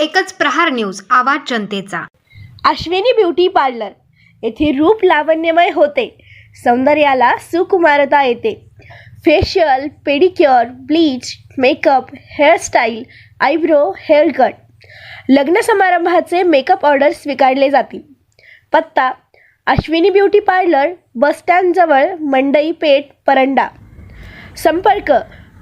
एकच प्रहार न्यूज आवाज जनतेचा. Ashwini beauty parlour. येथे रूप लावण्यमय होते. सौंदर्याला सुकुमारता येते. Facial pedicure bleach makeup hairstyle eyebrow hair cut लग्न समारंभाचे मेकअप ऑर्डर स्वीकारले जातील. पत्ता अश्विनी ब्युटी पार्लर बसस्टँडजवळ मंडई पेठ परंडा. संपर्क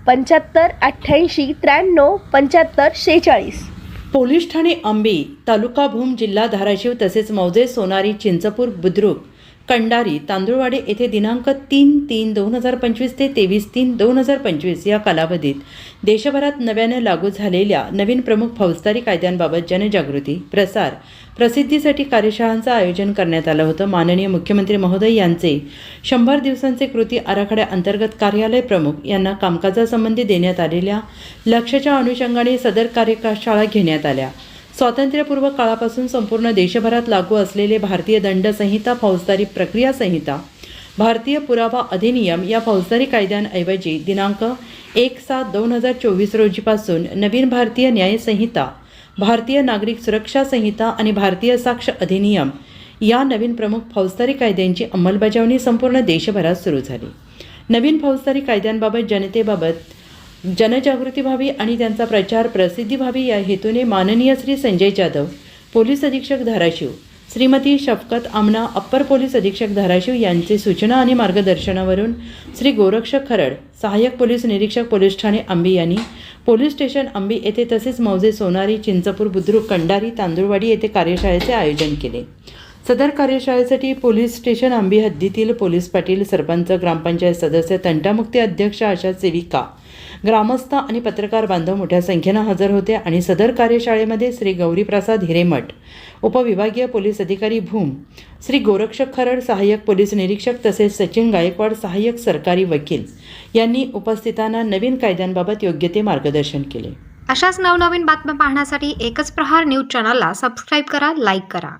पंच्याहत्तर अठ्ठ्याऐंशी त्र्याण्णव पंच्याहत्तर शेहेचाळीस. पोलीस ठाणे आंबी तालुका भूम जिल्हा धाराशिव तसेच मौजे सोनारी चिंचपूर बुद्रुक कंडारी तांदुळवाडी येथे दिनांक तीन तीन दोन हजार पंचवीस ते तेवीस तीन दोन हजार पंचवीस या कालावधीत देशभरात नव्यानं लागू झालेल्या नवीन प्रमुख फौजदारी कायद्यांबाबत जनजागृती प्रसार प्रसिद्धीसाठी कार्यशाळांचं आयोजन करण्यात आलं होतं. माननीय मुख्यमंत्री महोदय यांचे शंभर दिवसांचे कृती आराखड्याअंतर्गत कार्यालय प्रमुख यांना कामकाजासंबंधी देण्यात आलेल्या लक्ष्याच्या अनुषंगाने सदर कार्यशाळा घेण्यात आल्या. स्वातंत्र्यपूर्व काळापासून संपूर्ण देशभरात लागू असलेले भारतीय दंड संहिता फौजदारी प्रक्रिया संहिता. भारतीय पुरावा अधिनियम या फौजदारी कायद्यांऐवजी दिनांक एक सात दोन हजार चोवीस रोजीपासून नवीन भारतीय न्यायसंहिता भारतीय नागरिक सुरक्षा संहिता आणि भारतीय साक्ष अधिनियम या नवीन प्रमुख फौजदारी कायद्यांची अंमलबजावणी संपूर्ण देशभरात सुरू झाली. नवीन फौजदारी कायद्यांबाबत जनतेबाबत जनजागृती व्हावी आणि त्यांचा प्रचार प्रसिद्धी व्हावी या हेतूने माननीय श्री संजय जाधव पोलीस अधीक्षक धाराशिव श्रीमती शफकत आमना अप्पर पोलीस अधीक्षक धाराशिव यांचे सूचना आणि मार्गदर्शनावरून श्री गोरक्षक खरड सहाय्यक पोलीस निरीक्षक पोलीस ठाणे आंबी यांनी पोलीस स्टेशन आंबी येथे तसेच मौजे सोनारी चिंचपूर बुद्रुक कंडारी तांदुळवाडी येथे कार्यशाळेचे आयोजन केले. सदर कार्यशाळेसाठी पोलीस स्टेशन आंबी हद्दीतील पोलीस पाटील सरपंच ग्रामपंचायत सदस्य तंटामुक्ती अध्यक्ष अशा सेविका ग्रामस्थ आणि पत्रकार बांधव मोठ्या संख्येनं हजर होते आणि सदर कार्यशाळेमध्ये श्री गौरीप्रसाद हिरेमठ उपविभागीय पोलीस अधिकारी भूम श्री गोरक्षक खरड सहाय्यक पोलीस निरीक्षक तसेच सचिन गायकवाड सहाय्यक सरकारी वकील यांनी उपस्थितांना नवीन कायद्यांबाबत योग्य ते मार्गदर्शन केले. अशाच नवनवीन बातम्या पाहण्यासाठी एकच प्रहार न्यूज चॅनलला सबस्क्राईब करा लाईक करा.